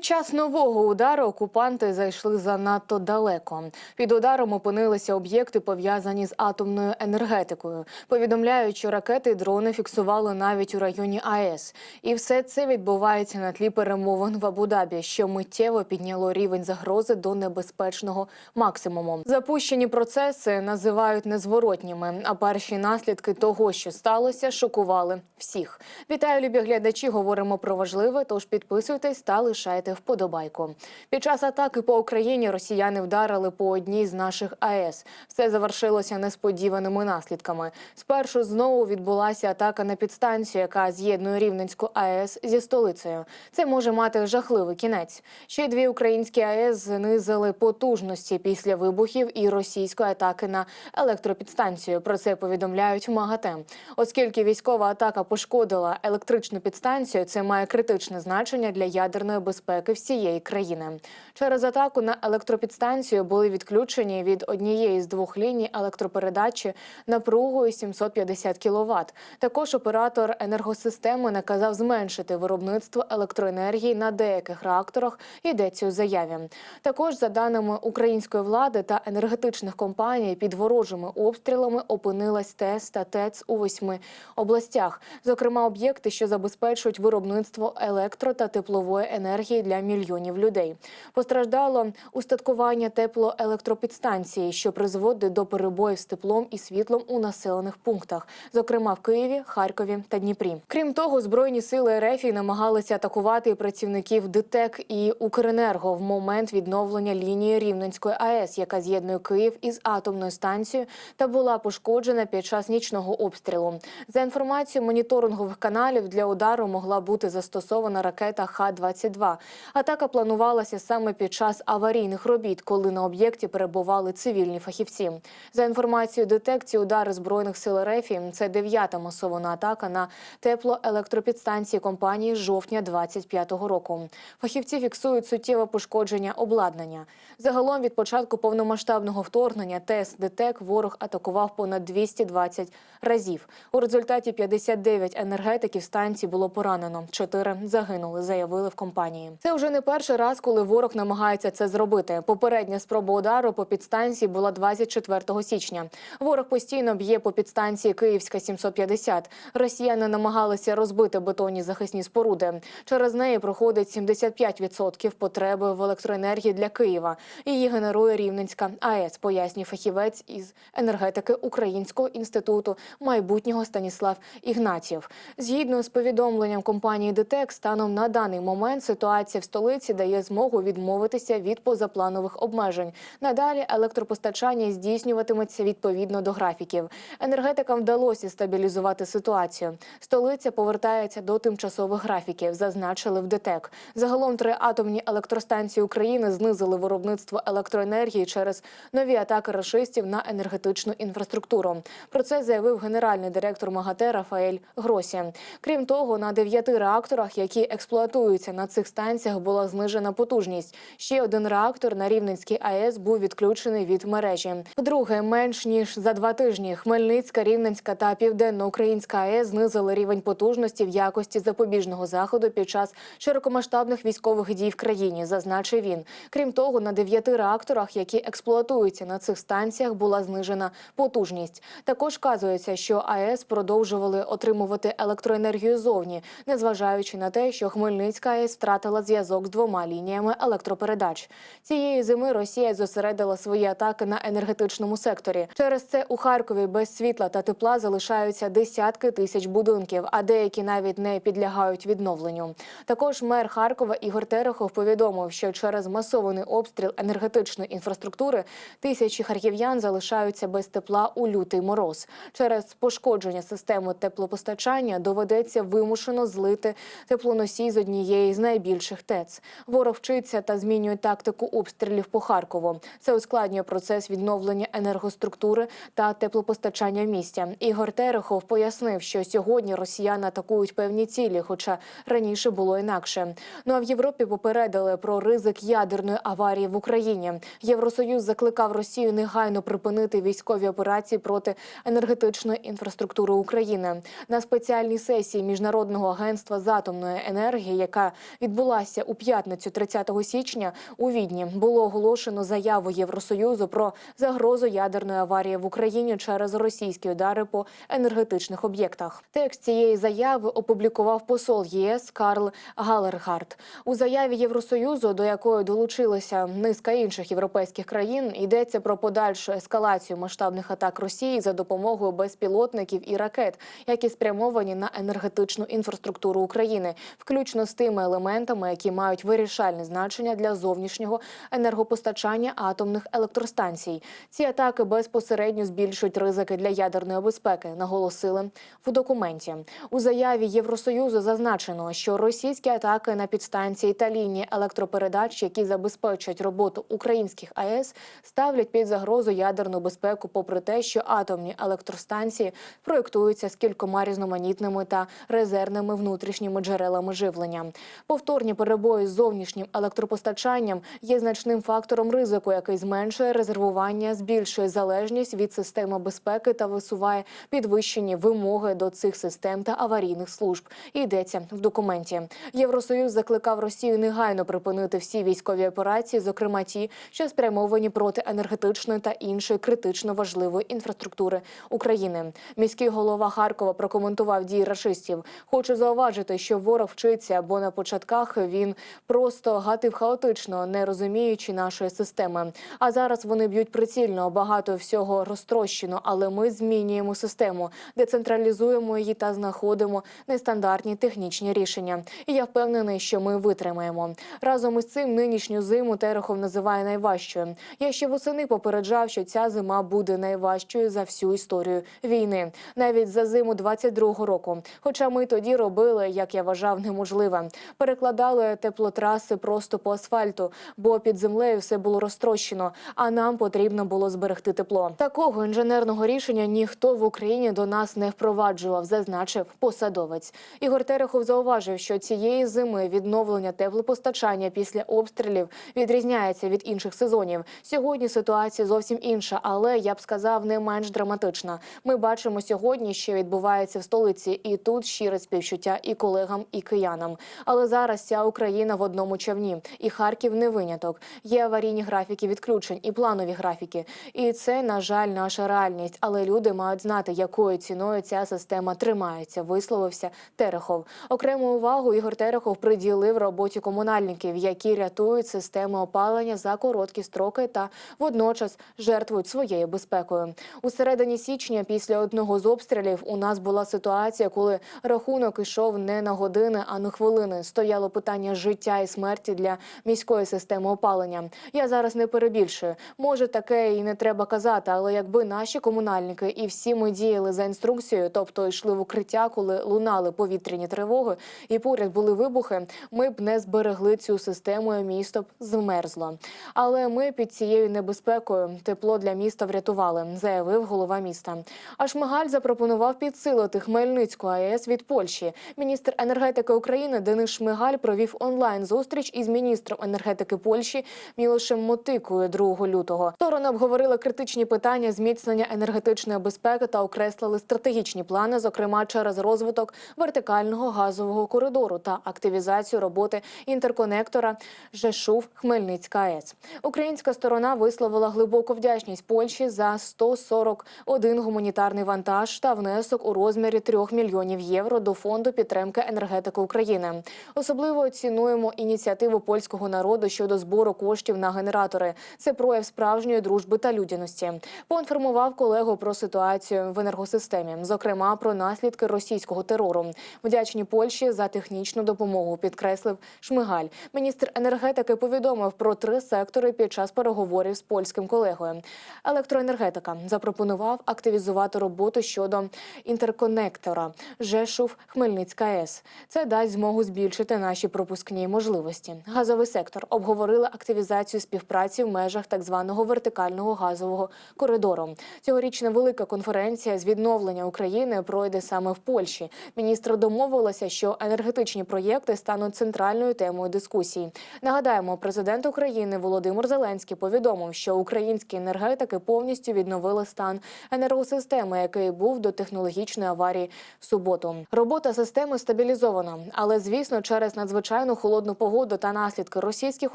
Під час нового удару окупанти зайшли занадто далеко. Під ударом опинилися об'єкти, пов'язані з атомною енергетикою. Повідомляють, що ракети і дрони фіксували навіть у районі АЕС. І все це відбувається на тлі перемовин в Абу-Дабі, що миттєво підняло рівень загрози до небезпечного максимуму. Запущені процеси називають незворотніми. А перші наслідки того, що сталося, шокували всіх. Вітаю, любі глядачі. Говоримо про важливе. Тож підписуйтесь та лишайте вподобайку. Під час атаки по Україні росіяни вдарили по одній з наших АЕС. Все завершилося несподіваними наслідками. Спершу знову відбулася атака на підстанцію, яка з'єднує Рівненську АЕС зі столицею. Це може мати жахливий кінець. Ще дві українські АЕС знизили потужності після вибухів і російської атаки на електропідстанцію. Про це повідомляють МАГАТЕ. Оскільки військова атака пошкодила електричну підстанцію, це має критичне значення для ядерної безпеки всієї країни. Через атаку на електропідстанцію були відключені від однієї з двох ліній електропередачі напругою 750 кВт. Також оператор енергосистеми наказав зменшити виробництво електроенергії на деяких реакторах. Йдеться у заяві. Також за даними української влади та енергетичних компаній під ворожими обстрілами опинилась ТЕС та ТЕЦ у восьми областях, зокрема об'єкти, що забезпечують виробництво електро та теплової енергії для мільйонів людей. Постраждало устаткування теплоелектропідстанції, що призводить до перебоїв з теплом і світлом у населених пунктах, зокрема в Києві, Харкові та Дніпрі. Крім того, збройні сили РФ намагалися атакувати працівників ДТЕК і Укренерго в момент відновлення лінії Рівненської АЕС, яка з'єднує Київ із атомною станцією, та була пошкоджена під час нічного обстрілу. За інформацією моніторингових каналів для удару могла бути застосована ракета Х-22. Атака планувалася саме під час аварійних робіт, коли на об'єкті перебували цивільні фахівці. За інформацією детекції, удари збройних сил РФ – це дев'ята масована атака на теплоелектропідстанції компанії жовтня 25-го року. Фахівці фіксують суттєве пошкодження обладнання. Загалом від початку повномасштабного вторгнення ТЕС ДТЕК ворог атакував понад 220 разів. У результаті 59 енергетиків станції було поранено, 4 загинули, заявили в компанії. Це вже не перший раз, коли ворог намагається це зробити. Попередня спроба удару по підстанції була 24 січня. Ворог постійно б'є по підстанції Київська 750. Росіяни намагалися розбити бетонні захисні споруди. Через неї проходить 75% потреби в електроенергії для Києва. Її генерує Рівненська АЕС, пояснює фахівець із енергетики Українського інституту майбутнього Станіслав Ігнатів. Згідно з повідомленням компанії ДТЕК, станом на даний момент ситуація в столиці дає змогу відмовитися від позапланових обмежень. Надалі електропостачання здійснюватиметься відповідно до графіків. Енергетикам вдалося стабілізувати ситуацію. Столиця повертається до тимчасових графіків, зазначили в ДТЕК. Загалом три атомні електростанції України знизили виробництво електроенергії через нові атаки рашистів на енергетичну інфраструктуру. Про це заявив генеральний директор МАГАТЕ Рафаель Гросі. Крім того, на дев'яти реакторах, які експлуатуються на цих станціях, була знижена потужність. Ще один реактор на Рівненській АЕС був відключений від мережі. Вдруге, менш ніж за два тижні Хмельницька, Рівненська та Південноукраїнська АЕС знизили рівень потужності в якості запобіжного заходу під час широкомасштабних військових дій в країні, зазначив він. Крім того, на дев'яти реакторах, які експлуатуються на цих станціях, була знижена потужність. Також вказується, що АЕС продовжували отримувати електроенергію зовні, незважаючи на те, що Хмельницька АЕС втратила зв'язок з двома лініями електропередач. Цієї зими Росія зосередила свої атаки на енергетичному секторі. Через це у Харкові без світла та тепла залишаються десятки тисяч будинків, а деякі навіть не підлягають відновленню. Також мер Харкова Ігор Терехов повідомив, що через масований обстріл енергетичної інфраструктури тисячі харків'ян залишаються без тепла у лютий мороз. Через пошкодження системи теплопостачання доведеться вимушено злити теплоносій з однієї з найбільших ТЕЦ. Ворог вчиться та змінює тактику обстрілів по Харкову. Це ускладнює процес відновлення енергоструктури та теплопостачання в місті. Ігор Терехов пояснив, що сьогодні росіяни атакують певні цілі, хоча раніше було інакше. Ну а в Європі попередили про ризик ядерної аварії в Україні. Євросоюз закликав Росію негайно припинити військові операції проти енергетичної інфраструктури України на спеціальній сесії міжнародного агентства з атомної енергії, яка відбулася відбувався у п'ятницю, 30 січня, у Відні було оголошено заяву Євросоюзу про загрозу ядерної аварії в Україні через російські удари по енергетичних об'єктах. Текст цієї заяви опублікував посол ЄС Карл Галергард. У заяві Євросоюзу, до якої долучилася низка інших європейських країн, йдеться про подальшу ескалацію масштабних атак Росії за допомогою безпілотників і ракет, які спрямовані на енергетичну інфраструктуру України, включно з тими елементами, які мають вирішальне значення для зовнішнього енергопостачання атомних електростанцій. Ці атаки безпосередньо збільшують ризики для ядерної безпеки, наголосили в документі. У заяві Євросоюзу зазначено, що російські атаки на підстанції та лінії електропередач, які забезпечують роботу українських АЕС, ставлять під загрозу ядерну безпеку, попри те, що атомні електростанції проєктуються з кількома різноманітними та резервними внутрішніми джерелами живлення. Повторні перебої з зовнішнім електропостачанням є значним фактором ризику, який зменшує резервування, збільшує залежність від системи безпеки та висуває підвищені вимоги до цих систем та аварійних служб. Йдеться в документі. Євросоюз закликав Росію негайно припинити всі військові операції, зокрема ті, що спрямовані проти енергетичної та іншої критично важливої інфраструктури України. Міський голова Харкова прокоментував дії рашистів. Хочу зауважити, що ворог вчиться, бо на початках він просто гатив хаотично, не розуміючи нашої системи. А зараз вони б'ють прицільно, багато всього розтрощено, але ми змінюємо систему, децентралізуємо її та знаходимо нестандартні технічні рішення. І я впевнений, що ми витримаємо. Разом із цим нинішню зиму Терехов називає найважчою. Я ще восени попереджав, що ця зима буде найважчою за всю історію війни, навіть за зиму 22-го року. Хоча ми тоді робили, як я вважав, неможливе. Перекладали теплотраси просто по асфальту, бо під землею все було розтрощено. А нам потрібно було зберегти тепло. Такого інженерного рішення ніхто в Україні до нас не впроваджував, зазначив посадовець. Ігор Терехов зауважив, що цієї зими відновлення теплопостачання після обстрілів відрізняється від інших сезонів. Сьогодні ситуація зовсім інша, але я б сказав, не менш драматична. Ми бачимо сьогодні, що відбувається в столиці, і тут щире співчуття і колегам, і киянам. Але зараз ця Україна в одному човні, і Харків не виняток. Є аварійні графіки відключень і планові графіки. І це, на жаль, наша реальність. Але люди мають знати, якою ціною ця система тримається. Висловився Терехов. Окрему увагу Ігор Терехов приділив роботі комунальників, які рятують системи опалення за короткі строки та водночас жертвують своєю безпекою. У середині січня, після одного з обстрілів, у нас була ситуація, коли рахунок ішов не на години, а на хвилини. Стояло питання життя і смерті для міської системи опалення. Я зараз не перебільшую. Може, таке і не треба казати, але якби наші комунальники і всі ми діяли за інструкцією, тобто йшли в укриття, коли лунали повітряні тривоги, і поряд були вибухи, ми б не зберегли цю систему, і місто б змерзло. Але ми під цією небезпекою тепло для міста врятували, заявив голова міста. А Шмигаль запропонував підсилити Хмельницьку АЕС від Польщі. Міністр енергетики України Денис Шмигаль провів онлайн зустріч із міністром енергетики Польщі Мілошем Мотикою 2 лютого. Сторони обговорили критичні питання зміцнення енергетичної безпеки та окреслили стратегічні плани, зокрема через розвиток вертикального газового коридору та активізацію роботи інтерконектора Жешув Хмельницька АЕС. Українська сторона висловила глибоку вдячність Польщі за 141 гуманітарний вантаж та внесок у розмірі 3 мільйонів євро до фонду підтримки енергетики України. Особливо цінуємо ініціативу польського народу щодо збору коштів на генератори. Це прояв справжньої дружби та людяності. Поінформував колегу про ситуацію в енергосистемі, зокрема про наслідки російського терору. Вдячні Польщі за технічну допомогу, підкреслив Шмигаль. Міністр енергетики повідомив про три сектори під час переговорів з польським колегою. Електроенергетика запропонував активізувати роботу щодо інтерконектора Жешув Хмельницька АЕС. Це дасть змогу збільшити наші пропускні можливості. Газовий сектор обговорили активізацію співпраці в межах так званого вертикального газового коридору. Цьогорічна велика конференція з відновлення України пройде саме в Польщі. Міністри домовилися, що енергетичні проєкти стануть центральною темою дискусії. Нагадаємо, президент України Володимир Зеленський повідомив, що українські енергетики повністю відновили стан енергосистеми, який був до технологічної аварії в суботу. Робота системи стабілізована, але звісно, через надзвичайно надзвичайну холодну погоду та наслідки російських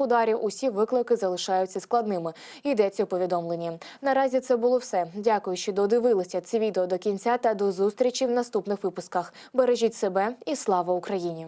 ударів, усі виклики залишаються складними. Йдеться у повідомленні. Наразі це було все. Дякую, що додивилися це відео до кінця та до зустрічі в наступних випусках. Бережіть себе і слава Україні!